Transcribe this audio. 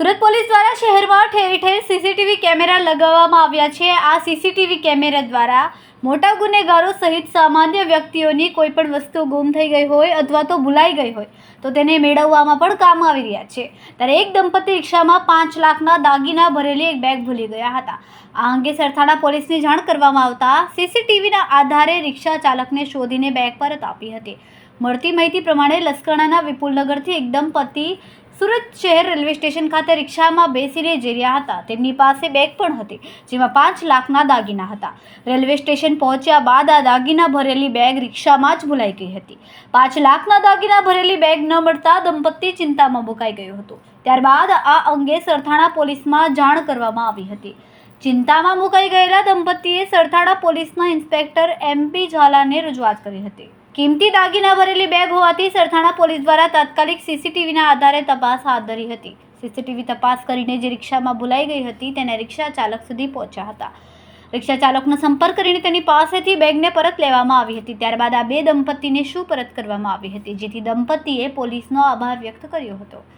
Surat police દ્વારા શહેરમાં ઠેર ઠેર સીસીટીવી કેમેરા લગાવવામાં આવ્યા છે. આ સીસીટીવી કેમેરા દ્વારા મોટા ગુનેગારો સહિત સામાન્ય વ્યક્તિઓની કોઈ પણ વસ્તુ ગુમ થઈ ગઈ હોય અથવા તો ભૂલાઈ ગઈ હોય, તો તેને મેળવવામાં પણ કામ આવી રહ્યા છે. ત્યારે એક દંપતી રિક્ષામાં પાંચ લાખના દાગીના ભરેલી એક બેગ ભૂલી ગયા હતા. આ અંગે સરથાણા પોલીસને જાણ કરવામાં આવતા સીસીટીવીના આધારે રિક્ષા ચાલકને શોધીને બેગ પરત આપી હતી. મળતી માહિતી પ્રમાણે લસકાણાના વિપુલનગરથી એક દંપતી સુરત શહેર રેલવે સ્ટેશન ખાતે રિક્ષામાં બેસીને જઈ રહ્યા હતા. તેમની પાસે બેગ પણ હતી, જેમાં પાંચ લાખના દાગીના હતા. રેલવે સ્ટેશન પહોંચ્યા બાદ આ દાગીના ભરેલી બેગ રિક્ષામાં જ ભૂલાઈ ગઈ હતી. પાંચ લાખના દાગીના ભરેલી બેગ ન મળતા દંપતી ચિંતામાં મુકાઈ ગયું હતું. ત્યારબાદ આ અંગે સરથાણા પોલીસમાં જાણ કરવામાં આવી હતી. ચિંતામાં મુકાઈ ગયેલા દંપતીએ સરથાણા પોલીસના ઇન્સ્પેક્ટર એમપી ઝાલાને રજૂઆત કરી હતી. કિંમતી દાગીના ભરેલી બેગ હોવાથી સરથાણા પોલીસ દ્વારા તાત્કાલિક સીસીટીવીના આધારે તપાસ હાથ ધરી હતી. સીસીટીવી તપાસ કરીને જે રિક્ષામાં ભૂલાઈ ગઈ હતી તેને રિક્ષા ચાલક સુધી પહોંચ્યા હતા. રિક્ષા ચાલકનો સંપર્ક કરીને તેની પાસેથી બેગને પરત લેવામાં આવી હતી. ત્યારબાદ આ બે દંપતીને શું પરત કરવામાં આવી હતી, જેથી દંપતીએ પોલીસનો આભાર વ્યક્ત કર્યો હતો.